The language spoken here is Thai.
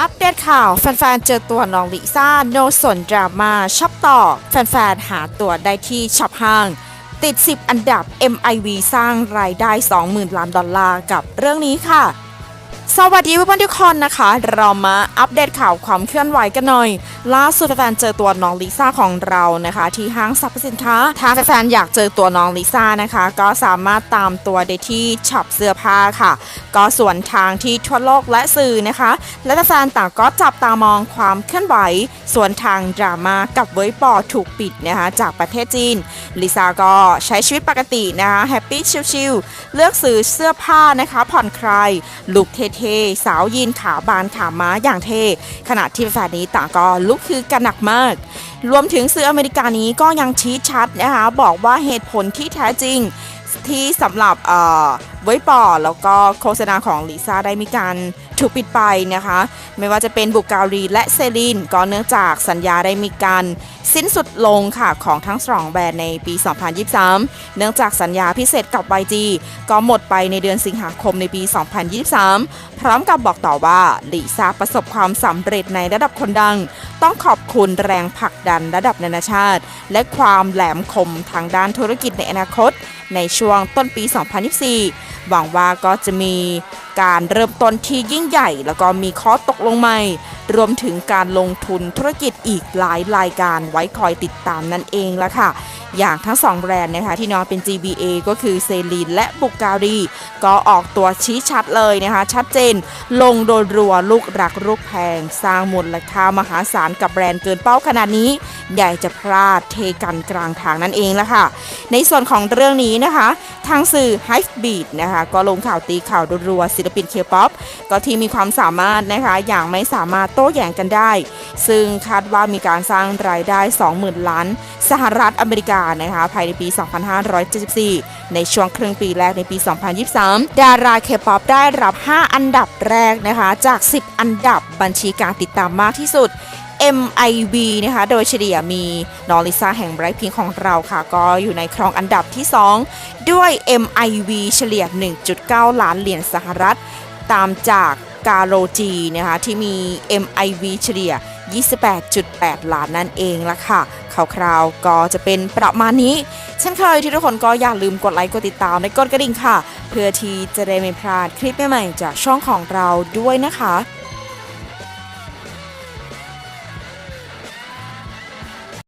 อัปเดตข่าวแฟนๆ เจอตัวน้องลิซ่า โนสนดราม่าช็อปต่อ แฟนๆ หาตัวได้ที่ช็อปห้าง ติด 10 อันดับ MIV สร้างรายได้ 20,000 ล้านดอลลาร์กับเรื่องนี้ค่ะ สวัสดีเพื่อนๆทุกคนนะคะ เรามาอัปเดตข่าวความเคลื่อนไหวกันหน่อย ล่าสุดแฟนเจอตัวน้องลิซ่าของเรานะคะ ที่ห้างสรรพสินค้า ถ้าแฟนอยากเจอตัวน้องลิซ่านะคะ ก็สามารถตามตัวได้ที่ช็อปเสื้อผ้าค่ะ ก็ส่วนทางที่ทั่วโลกและสื่อนะคะ และแฟนต่างก็จับตามองความเคลื่อนไหว ส่วนทางดราม่ากับเวยปอถูกปิดนะคะ จากประเทศจีนลิซ่าก็ใช้ชีวิตปกตินะคะแฮปปี้ชิลๆเลือกซื้อเสื้อผ้านะคะ ผ่อนคลายลุคเท่ๆสาวยีนขาบานขาม้าอย่างเท่ ขณะที่แฟนนี้ต่างก็ลุกคือกันหนักมาก รวมถึงสื่ออเมริกานี้ก็ยังชี้ชัดนะคะบอกว่าเหตุผลที่แท้จริงที่สำหรับไว้ปอแล้วก็โฆษณาของลิซ่าได้มีการถูกปิดไปนะคะ ไม่ว่าจะเป็นบุการีและเซรีนก็เนื่องจากสัญญาได้มีการสิ้นสุดลงค่ะของทั้งสองแบรนด์ในปี 2023 เนื่องจากสัญญาพิเศษกับ YG ก็หมดไปในเดือนสิงหาคมในปี 2023 พร้อมกับบอกต่อว่าลิซ่าประสบความสำเร็จในระดับคนดัง ต้องขอบคุณแรงผลักดันระดับนานาชาติ และความแหลมคมทางด้านธุรกิจในอนาคต ในช่วงต้นปี 2024 หวังว่าก็จะมี การเริ่มต้นที่ยิ่งใหญ่ แล้วก็มีข้อตกลงใหม่ รวมถึงการลงทุนธุรกิจอีกหลายรายการไว้คอยติดตามนั่นเองละค่ะอย่างทั้งสองแบรนด์นะคะที่น้องเป็น GBA ก็คือเซรีนและบุกการี ก็ออกตัวชี้ชัดเลยนะคะ ชัดเจน ลงโดยรัวลูกรักลูกแพง สร้างมูลค่ามหาศาลกับแบรนด์เกินเป้าขนาดนี้ใหญ่จะพลาดเทกันกลางทางนั่นเองละค่ะ ในส่วนของเรื่องนี้นะคะ ทางสื่อ h i v e b e a t นะคะก็ลงข่าวตีข่าวรัวศิลปินเคป๊อปก็ที่มีความสามารถนะคะอย่างไม่สามารถโต้แย้งกันได้ ซึ่งคาดว่ามีการสร้างรายได้ 20,000 ล้าน สหรัฐอเมริกานะคะภายในปี 2574 ในช่วงครึ่งปีแรกในปี 2023 ดาราเคป๊อปได้รับ 5 อันดับแรกนะคะจาก 10 อันดับบัญชีการติดตามมากที่สุด MIV นะคะ โดยเฉลี่ยมีนอริซาแห่ง Blackpink ของเราค่ะ ก็อยู่ในครองอันดับที่ 2 ด้วย MIV เฉลี่ย 1.9 ล้านเหรียญสหรัฐ ตามจากกาโรจีนะคะ ที่มี MIV เฉลี่ย 28.8 ล้านนั่นเองละค่ะคร่าวๆก็จะเป็นประมาณนี้ เช่นเคยที่ทุกคนก็อย่าลืมกดไลค์กดติดตามและกดกระดิ่งค่ะ เพื่อที่จะได้ไม่พลาดคลิปใหม่ๆจากช่องของเราด้วยนะคะ